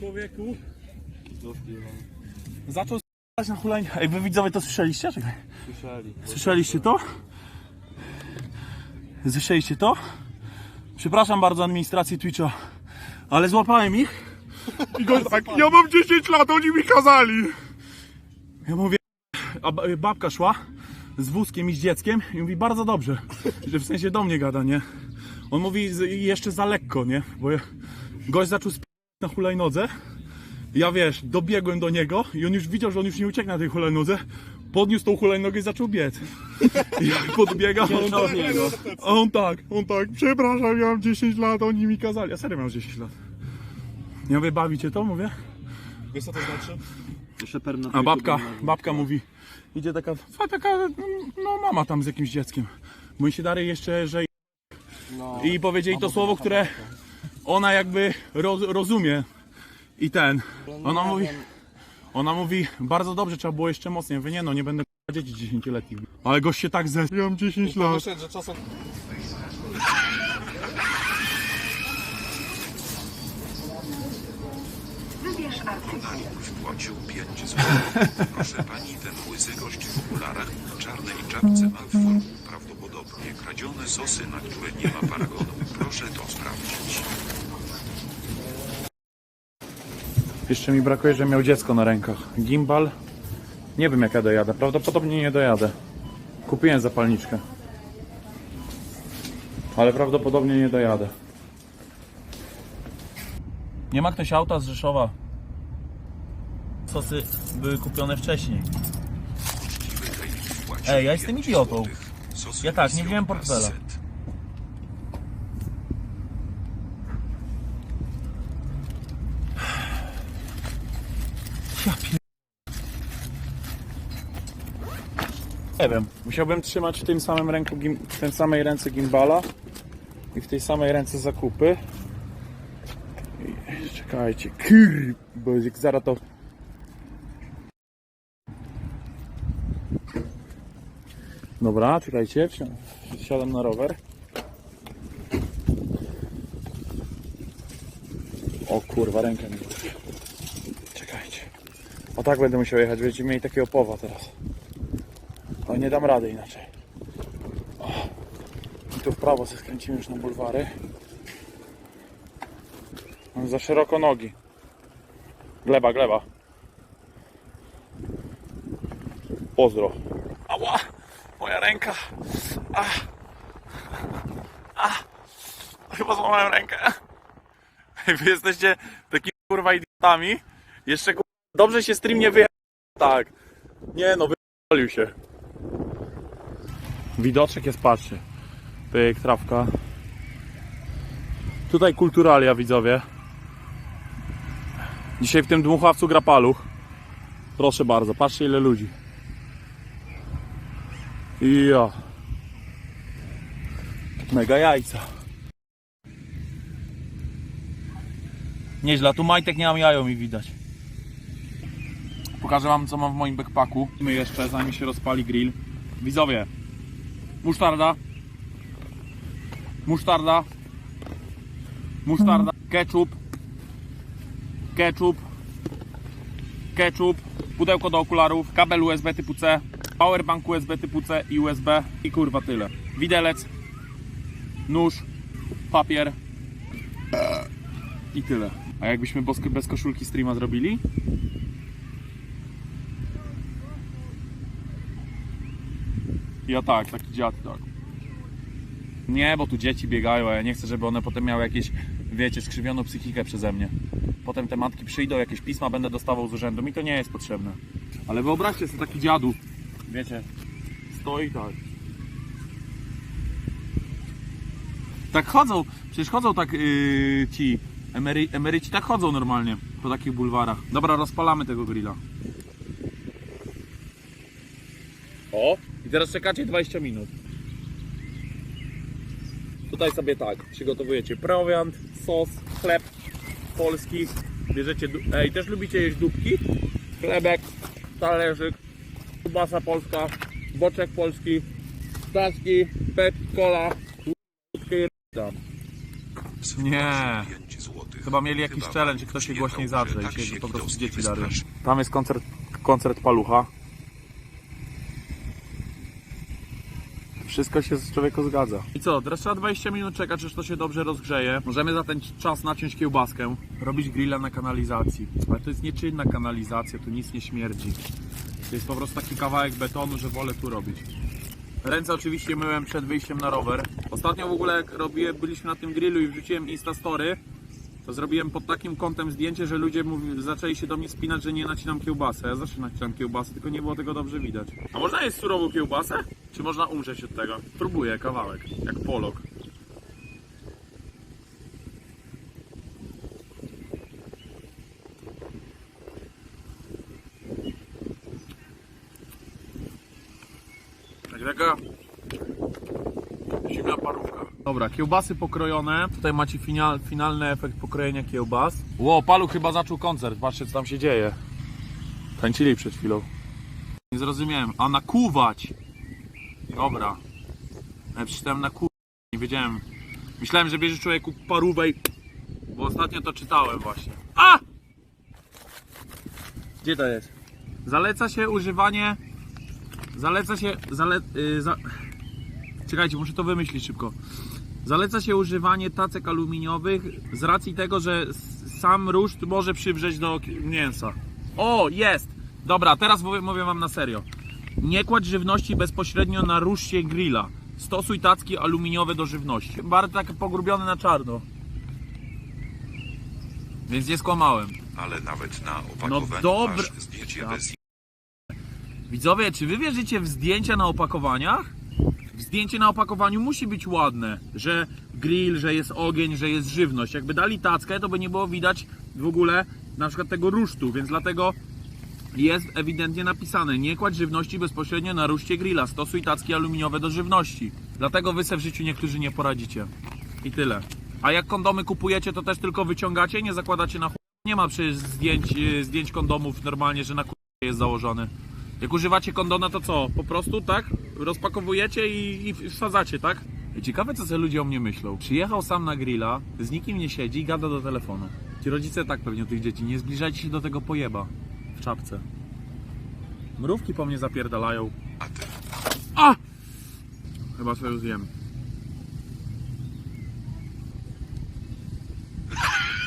człowieku zaczął s***ać na hulajnie. Ej, wy widzowie to słyszeliście? Czekaj. Słyszeli. Słyszeliście to? Słyszeliście to? Przepraszam bardzo administrację Twitcha, ale złapałem ich. I gość tak, ja mam 10 lat, oni mi kazali. Ja mówię, a ba- babka szła z wózkiem i z dzieckiem i mówi bardzo dobrze, że w sensie do mnie gada, nie? On mówi z- jeszcze za lekko, nie? Bo ja- gość zaczął sp- na hulajnodze. Ja wiesz, dobiegłem do niego i on już widział, że on już nie ucieknie na tej hulajnodze. Podniósł tą hulajnogę i zaczął biec. I ja podbiegam, a on, a on tak, on tak, przepraszam, ja mam 10 lat, oni mi kazali. Ja serio mam 10 lat. Ja mówię, bawi cię to? Mówię. Wiesz co to znaczy? A babka, babka mówi, idzie taka, a taka, no mama tam z jakimś dzieckiem. Mówi się dalej jeszcze, że No. i powiedzieli to słowo, które ona jakby roz, rozumie. I ten, ona mówi, ona mówi, bardzo dobrze, trzeba było jeszcze mocniej. Mówię, nie no, nie będę k***a dzieci 10-letnich. Ale gość się tak ze... Ja mam 10 lat. Myślę, że czasem Donaliuk wpłacił 5 zł. Proszę pani, ten łysy gość w okularach, w czarnej czapce ma w worku prawdopodobnie kradzione sosy, na które nie ma paragonu. Proszę to sprawdzić. Jeszcze mi brakuje, że miał dziecko na rękach. Gimbal. Nie wiem jak ja dojadę. Prawdopodobnie nie dojadę. Kupiłem zapalniczkę. Ale prawdopodobnie nie dojadę. Nie ma ktoś auta z Rzeszowa. Sosy były kupione wcześniej. Ej, ja jestem 5 idiotą. Ja tak, nie wziąłem portfela. Ja pier... Nie wiem, musiałbym trzymać w tym samym ręku, gim... w tej samej ręce gimbala i w tej samej ręce zakupy. Czekajcie, kur... bo jak zaraz to... Dobra, czekajcie, wsi- wsiadam na rower. O kurwa, rękę mi. O tak będę musiał jechać, będziecie mieli takiego powa teraz. Ale nie dam rady inaczej. O. I tu w prawo sobie skręcimy już na bulwary. Mam za szeroko nogi. Gleba, gleba. Pozdro. Ała! Moja ręka. A. A. Chyba złamałem rękę. Wy jesteście takimi kurwa idiotami. Jeszcze kurwa, dobrze się stream nie wyjechał. Tak. Nie no, wypalił się. Widoczek jest, patrzcie. Pyk, trawka. Tutaj kulturalia, widzowie. Dzisiaj w tym dmuchawcu gra paluch. Proszę bardzo, patrzcie ile ludzi. Ja. Mega jajca. Nieźle, tu majtek nie mam jajo mi widać. Pokażę wam co mam w moim backpacku. My jeszcze zanim się rozpali grill. Widzowie. Musztarda. Musztarda. Musztarda. Ketchup. Ketchup. Ketchup. Pudełko do okularów. Kabel USB typu C. Powerbank USB typu C i USB. I kurwa tyle. Widelec. Nóż. Papier. I tyle. A jakbyśmy bez, bez koszulki streama zrobili? Ja tak, taki dziad, tak. Nie, bo tu dzieci biegają, a ja nie chcę, żeby one potem miały jakieś, wiecie, skrzywioną psychikę przeze mnie. Potem te matki przyjdą, jakieś pisma będę dostawał z urzędu. Mi to nie jest potrzebne. Ale wyobraźcie sobie taki dziadu. Wiecie, stoi tak. Tak chodzą, przecież chodzą tak yy, ci emery, emeryci, tak chodzą normalnie po takich bulwarach. Dobra, rozpalamy tego grilla. O, i teraz czekacie 20 minut. Tutaj sobie tak, przygotowujecie prowiant, sos, chleb polski. Bierzecie, ej, też lubicie jeść dupki? Chlebek, talerzyk, kubasa polska, boczek polski, staszki, pep, cola. Nie. 5 złotych. Chyba mieli jakiś challenge, pan kto się głośniej zadrze i tak się po prostu dzieci wystraszy. Tam jest koncert, koncert Palucha. Wszystko się z człowieku zgadza. I co, teraz trzeba 20 minut czekać, aż to się dobrze rozgrzeje. Możemy za ten czas naciąć kiełbaskę, robić grilla na kanalizacji. Ale to jest nieczynna kanalizacja, tu nic nie śmierdzi. To jest po prostu taki kawałek betonu, że wolę tu robić. Ręce oczywiście myłem przed wyjściem na rower. Ostatnio w ogóle jak robiłem, byliśmy na tym grillu i wrzuciłem Instastory, to zrobiłem pod takim kątem zdjęcie, że ludzie mówi, zaczęli się do mnie spinać, że nie nacinam kiełbasę. Ja zawsze nacinam kiełbasę, tylko nie było tego dobrze widać. A można jeść surową kiełbasę? Czy można umrzeć od tego? Próbuję kawałek, jak polok. Jak taka zimna parówka. Dobra, kiełbasy pokrojone. Tutaj macie final, finalny efekt pokrojenia kiełbas. Ło, Palu chyba zaczął koncert. Patrzcie, co tam się dzieje. Tańczyli przed chwilą. Nie zrozumiałem. A nakuwać! Dobra. Ja przeczytałem na ku... Nie wiedziałem. Myślałem, że bierze człowieku parówę i... Bo ostatnio to czytałem właśnie. A! Gdzie to jest? Zaleca się używanie... Zaleca się... Zale... Yy, za... Czekajcie, muszę to wymyślić szybko. Zaleca się używanie tacek aluminiowych z racji tego, że sam ruszt może przywrzeć do mięsa. O, jest! Dobra, teraz mówię, mówię wam na serio. Nie kładź żywności bezpośrednio na ruszcie grilla. Stosuj tacki aluminiowe do żywności. Bardzo tak pogrubiony na czarno. Więc nie skłamałem. Ale nawet na opakowaniu No dobra. masz zdjęcie Ja bez Widzowie, czy wy wierzycie w zdjęcia na opakowaniach? Zdjęcie na opakowaniu musi być ładne, że grill, że jest ogień, że jest żywność. Jakby dali tackę, to by nie było widać w ogóle na przykład tego rusztu, więc dlatego jest ewidentnie napisane nie kładź żywności bezpośrednio na ruszcie grilla, stosuj tacki aluminiowe do żywności. Dlatego wy se w życiu niektórzy nie poradzicie. I tyle. A jak kondomy kupujecie, to też tylko wyciągacie, nie zakładacie na chuj. Nie ma przecież zdjęć, yy, zdjęć kondomów normalnie, że na chuj jest założony. Jak używacie kondona, to co? Po prostu tak? Rozpakowujecie i, i wsadzacie, tak? Ciekawe, co sobie ludzie o mnie myślą. Przyjechał sam na grilla, z nikim nie siedzi i gada do telefonu. Ci rodzice tak pewnie tych dzieci. Nie zbliżajcie się do tego pojeba w czapce. Mrówki po mnie zapierdalają. A ty? A! Chyba sobie zjem.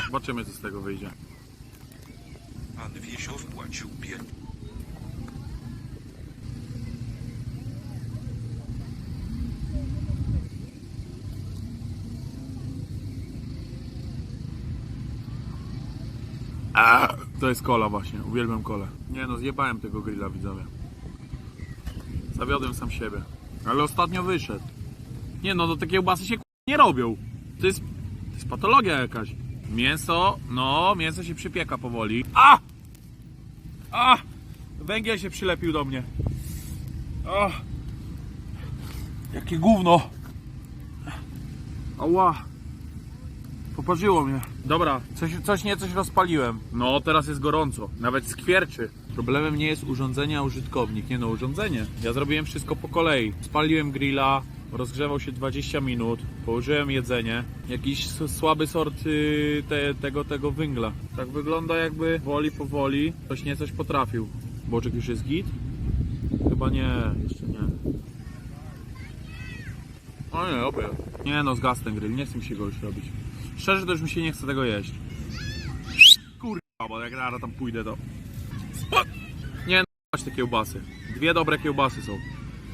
Zobaczymy, co z tego wyjdzie. Pan Wiesio wpłacił pięć. To jest kola właśnie, uwielbiam kolę. Nie no, zjebałem tego grilla widzowie. Zawiodłem sam siebie. Ale ostatnio wyszedł. Nie no, do takiej kiełbasy się nie robią. To jest, to jest patologia jakaś. Mięso, no, mięso się przypieka powoli. A! A! Węgiel się przylepił do mnie. A! Jakie gówno! Ała! Poparzyło mnie. Dobra, coś, coś nie coś rozpaliłem. No, teraz jest gorąco. Nawet skwierczy. Problemem nie jest urządzenie, a użytkownik. Nie no, urządzenie. Ja zrobiłem wszystko po kolei. Spaliłem grilla, rozgrzewał się 20 minut, położyłem jedzenie. Jakiś słaby sort y, te, tego, tego węgla. Tak wygląda jakby woli powoli coś nie coś potrafił. Boczek już jest git? Chyba nie, jeszcze nie. O nie, obie. Nie no, zgas ten grill, nie chcę mi się go już robić. Szczerze to już mi się nie chce tego jeść. Kurwa, bo jak rano tam pójdę to... Nie no, te kiełbasy. Dwie dobre kiełbasy są.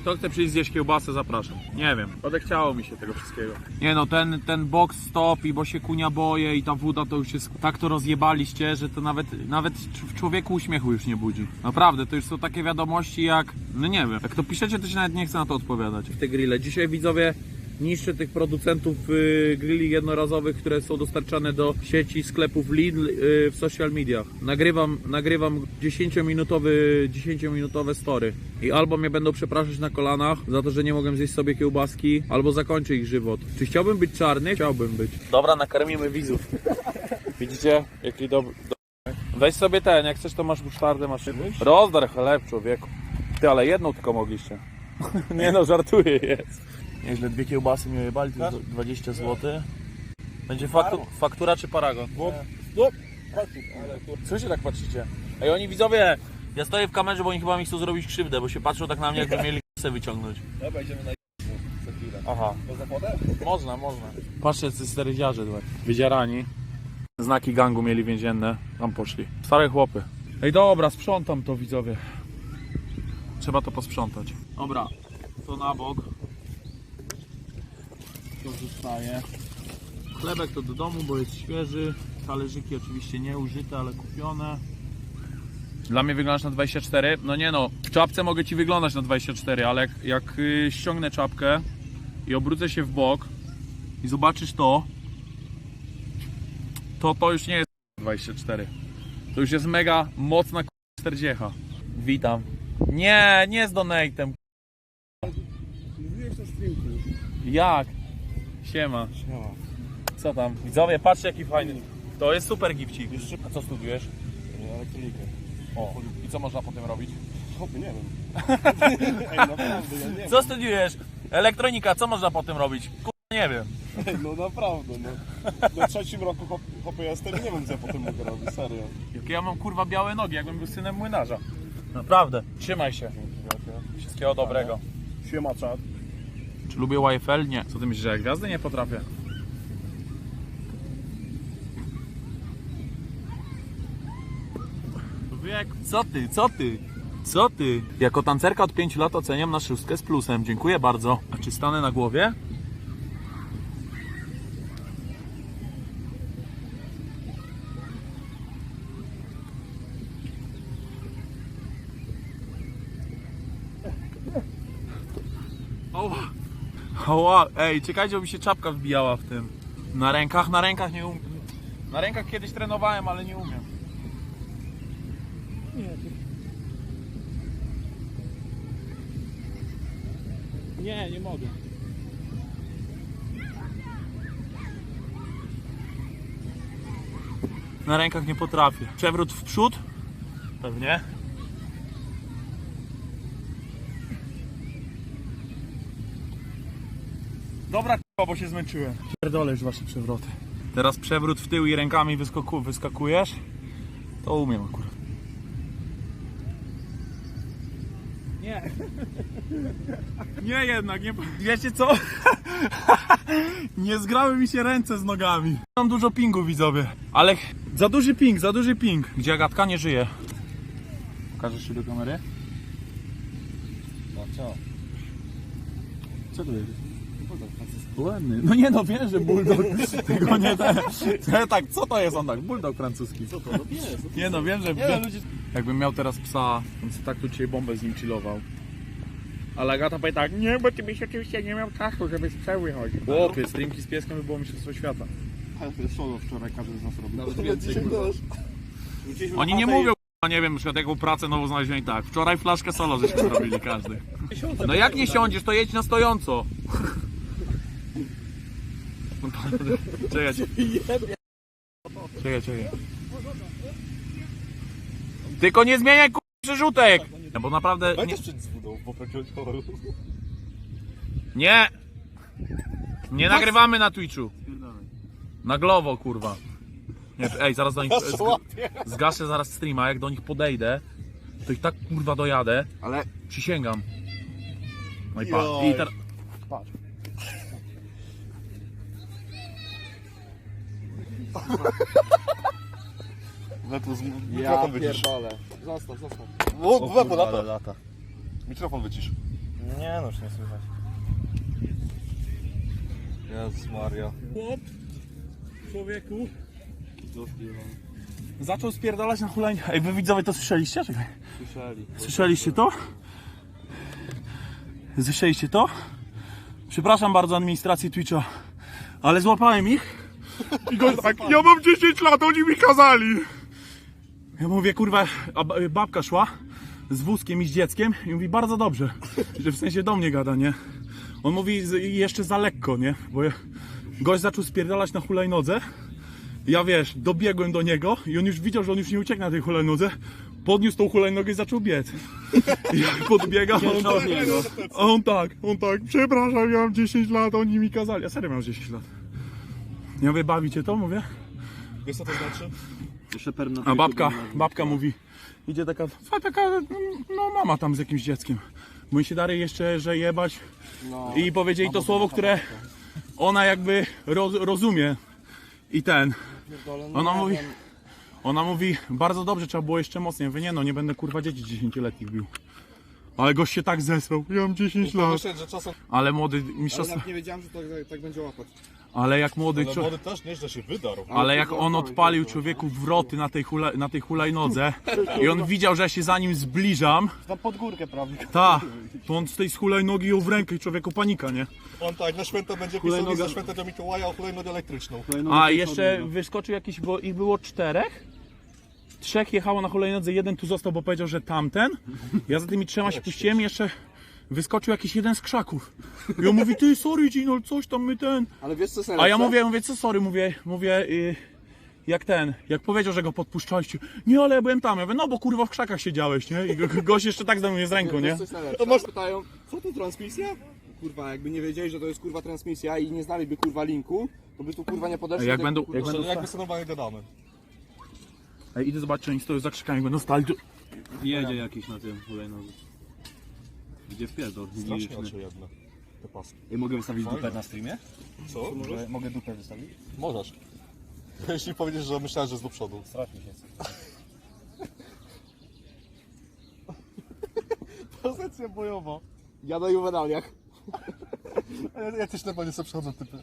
Kto chce przyjść zjeść kiełbasę, zapraszam. Nie wiem, odechciało mi się tego wszystkiego. Nie no, ten, ten box stop i bo się kunia boję i ta woda to już jest... Tak to rozjebaliście, że to nawet, nawet w człowieku uśmiechu już nie budzi. Naprawdę, to już są takie wiadomości jak... No nie wiem, jak to piszecie, to się nawet nie chce na to odpowiadać. Te grille. Dzisiaj widzowie niszczę tych producentów y, grilli jednorazowych, które są dostarczane do sieci sklepów Lidl y, w social mediach. Nagrywam, nagrywam 10-minutowy, 10-minutowe story i albo mnie będą przepraszać na kolanach za to, że nie mogłem zjeść sobie kiełbaski, albo zakończę ich żywot. Czy chciałbym być czarny? Chciałbym być. Dobra, nakarmimy widzów. Widzicie? Jaki dobry. Weź sobie ten, jak chcesz to masz musztardę, masz Rozdar chleb człowieku. Ty, ale jedną tylko mogliście. Nie no, żartuję, jest. Nieźle, dwie kiełbasy mi ojebali, to jest 20 zł. Będzie faktu, faktura czy paragon? Bo, no, co się tak patrzycie? Ej, oni widzowie, ja stoję w kamerze, bo oni chyba mi chcą zrobić krzywdę, bo się patrzą tak na mnie, jakby mieli kasę wyciągnąć. Dobra, idziemy na za chwilę. Aha. Można? Można, można. Patrzcie, co sterydziarze tutaj. Wydzierani. Znaki gangu mieli więzienne. Tam poszli. Stare chłopy. Ej, dobra, sprzątam to, widzowie. Trzeba to posprzątać. Dobra, to na bok. To zostaje. Chlebek to do domu, bo jest świeży. Talerzyki oczywiście nie użyte, ale kupione. Dla mnie wyglądasz na 24. No nie no, w czapce mogę ci wyglądać na 24, ale jak, jak y, ściągnę czapkę, i obrócę się w bok i zobaczysz to, to to już nie jest 24. To już jest mega mocna 40. Witam. Nie, nie z donate'em. Mówiłeś na streamku. Jak? Siema. Siema. Co tam? Widzowie, patrzcie jaki fajny. To jest super gifcik. A co studujesz? Elektronikę. O, i co można potem robić? Hopy, nie wiem. Ej, naprawdę, ja nie Co studiujesz? Elektronika, co można potem robić? Kurwa, nie wiem. wiem. No naprawdę, no. Na trzecim roku hop, hopy jestem i nie wiem co ja potem mogę robić, serio. Jakie ja mam kurwa białe nogi, jakbym był synem młynarza. Naprawdę. Trzymaj się. Wszystkiego dobrego. Siema czat. Czy lubię YFL? Nie. Co ty myślisz, że ja gwiazdy nie potrafię? Co ty, co ty? Co ty? Jako tancerka od 5 lat oceniam na szóstkę z plusem. Dziękuję bardzo. A czy stanę na głowie? Oła, ej, czekajcie, bo mi się czapka wbijała w tym. Na rękach, na rękach nie umiem. Na rękach kiedyś trenowałem, ale nie umiem. Nie, nie mogę. Na rękach nie potrafię. Przewrót w przód? Pewnie. Dobra, k***a, bo się zmęczyłem. Pierdolę już wasze przewroty. Teraz przewrót w tył i rękami wyskoku, wyskakujesz? To umiem akurat. Nie. Nie jednak, nie. Wiecie co? nie zgrały mi się ręce z nogami. Mam dużo pingu widzowie. Ale za duży ping, za duży ping. Gdzie Agatka nie żyje. Pokażesz się do kamery? No co? Co to jest? Ładny. No nie no, wiem, że bulldog. Tylko nie ten. Ja tak, co to jest on tak? Bulldog francuski. Co to? No pies. Nie no, wiem, że... Nie, ludzie... Jakbym miał teraz psa, to bym tak tu dzisiaj bombę z nim chillował. Ale Agata powie tak, nie, bo ty byś oczywiście nie miał czasu, żeby z psa wychodzić. Chłopie, streamki z pieskiem by było mistrzostwo świata. Solo wczoraj każdy z nas robił. Nawet więcej. Wróciliśmy Oni nie chatę mówią, k***a, nie wiem, na przykład jaką pracę nową znaleźli i tak. Wczoraj flaszkę solo żeśmy zrobili każdy. No jak nie siądziesz, to jedź na stojąco. Czekaj, czekaj, czekaj. Tylko nie zmieniaj k***a przerzutek! No bo naprawdę... Nie, nie! Nie nagrywamy na Twitchu. Na Glowo, kurwa. Nie, ej, zaraz do nich... Zgaszę zaraz streama, jak do nich podejdę, to ich tak kurwa dojadę, Ale przysięgam. No i. Joj. I teraz. Wetu z Ja mikrofon wycisz. pierdolę. Zostaw, zostaw. O, wetu lata. lata. Mikrofon wycisz. Nie no, już nie słychać. Jezus Maria. Chłop, człowieku, zaczął spierdalać na hulajnie. Ej, wy widzowie to słyszeliście? Czekaj. Słyszeli. Słyszeliście to? Słyszeliście to? Przepraszam bardzo administrację Twitcha, ale złapałem ich. I go tak, ja mam 10 lat, oni mi kazali. Ja mówię, kurwa, a babka szła z wózkiem i z dzieckiem i mówi, bardzo dobrze, że w sensie do mnie gada, nie? On mówi jeszcze za lekko, nie? Bo ja- gość zaczął spierdalać na hulajnodze. Ja wiesz, dobiegłem do niego i on już widział, że on już nie ucieknie na tej hulajnodze. Podniósł tą hulajnogę i zaczął biec. I jak podbiega, on tak, a on tak, on tak, przepraszam, ja mam 10 lat, oni mi kazali. A serio mam 10 lat. Ja mówię, bawi cię to? Mówię. Wiesz co to znaczy? Jeszcze perna. A babka, babka mówi, idzie taka, fa, taka, no mama tam z jakimś dzieckiem. Mówi się Dary jeszcze, że jebać. I powiedzieli to słowo, które ona jakby roz, rozumie. I ten. Ona mówi, ona mówi, bardzo dobrze, trzeba było jeszcze mocniej. Mówię, nie no, nie będę kurwa dzieci 10-letnich bił. Ale gość się tak zesrał, ja mam 10 lat. Myślę, że czasem... Ale młody Ale mistrzostwo, nawet nie wiedziałem, że tak, tak będzie łapać. Ale jak młody Ale człowiek... młody też nieźle się wydarł. Ale jak on odpalił człowieku wroty na tej, hula, na tej hulajnodze i on widział, że ja się za nim zbliżam, Tam pod górkę prawie. ta, to on z tej hulajnogi ją w rękę i człowieku panika, nie? On tak, na święta będzie pisał mi za święta do Mikołaja o hulajnogę elektryczną. A jeszcze wyskoczył jakiś, bo ich było czterech. Trzech jechało na hulajnodze, jeden tu został, bo powiedział, że tamten. Ja za tymi trzema się puściłem i jeszcze wyskoczył jakiś jeden z krzaków. I on mówi, ty sorry Gino, coś tam my ten. Ale wiesz co jest A ja najlepsze? mówię, mówię, co sorry, mówię, mówię, y, jak ten, jak powiedział, że go podpuszczaliście. Nie, ale ja byłem tam. Ja mówię, no bo kurwa w krzakach siedziałeś, nie? I go, gość jeszcze tak zdał mnie z ręką, nie? Wiesz co jest najlepsze? Pytają, co to transmisja? Kurwa, jakby nie wiedzieli, że to jest kurwa transmisja i nie znaliby kurwa linku, to by tu kurwa nie podeszli. Jak będą- kurwa, jak będą- jakby sobie normalnie gadamy. Ej, idę zobaczyć, czy oni stoją za krzakami, będą stali tu. Jedzie jakiś na tym hulajnodze. Gdzie wpierdol? Strasznie oczy jedne. Te paski. I mogę wystawić dupę na streamie? Co? Mogę, mogę dupę wystawić? Możesz. Jeśli powiedziesz, że myślałeś, że jest do przodu. Strasznie się chce. Pozycja bojowa. Ja na juwenaliach. Ja, ja też normalnie sobie przechodzę typy.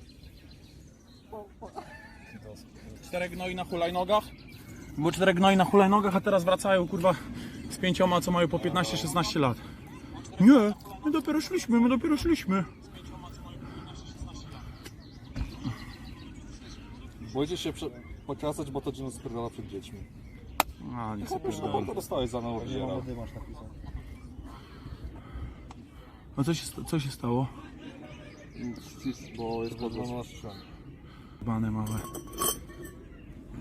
Czterech gnoi na hulajnogach. Było czterech gnoi na hulajnogach, a teraz wracają, kurwa, z pięcioma, co mają po 15-16 lat. Nie, my dopiero szliśmy, my dopiero szliśmy. Boicie się prze... pokrasać, bo to Gino spierdala przed dziećmi. A, nie sobie Wiesz, no to dostałeś za nauczyciela. masz napisane. A co się, sta- co się stało? Bo jest pod 12 Bane małe.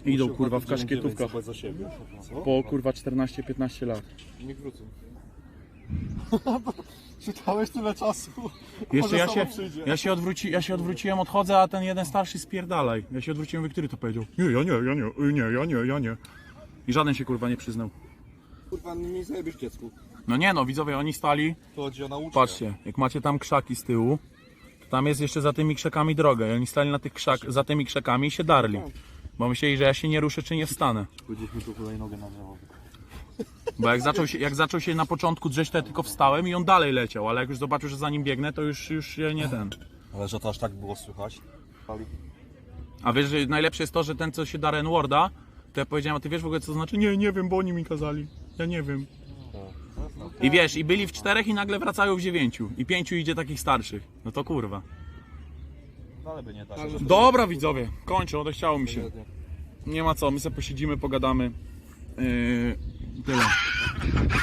Idą kurwa w kaszkietówkach za siebie. Co? po kurwa 14-15 lat. Nie wrócą. Czytałeś tyle czasu. Jeszcze ja się, ja, się odwróci, ja się odwróciłem, odchodzę, a ten jeden starszy spierdalaj. Ja się odwróciłem, mówię, który to powiedział? Nie, ja nie, ja nie, y, nie, ja nie, ja nie. I żaden się kurwa nie przyznał. Kurwa, nie zajebiesz dziecku. No nie no, widzowie, oni stali, To chodzi o nauczkę. patrzcie, jak macie tam krzaki z tyłu, to tam jest jeszcze za tymi krzakami droga i oni stali na tych krzak, za tymi krzakami i się darli. Bo myśleli, że ja się nie ruszę, czy nie wstanę. Gdzieś mi tu hulajnogę na drzewo. Bo jak zaczął się, jak zaczął się na początku drzeć, to ja tylko wstałem i on dalej leciał, ale jak już zobaczył, że za nim biegnę, to już, już się nie ten. Ale że to aż tak było słychać. A wiesz, że najlepsze jest to, że ten, co się da N-Worda, to ja powiedziałem, a ty wiesz w ogóle co to znaczy? Nie, nie wiem, bo oni mi kazali. Ja nie wiem. I wiesz, i byli w czterech i nagle wracają w dziewięciu. I pięciu idzie takich starszych. No to kurwa. Ale by nie tak. Dobra widzowie, kończę, odechciało mi się. Nie ma co, my sobie posiedzimy, pogadamy. Yy, tyle.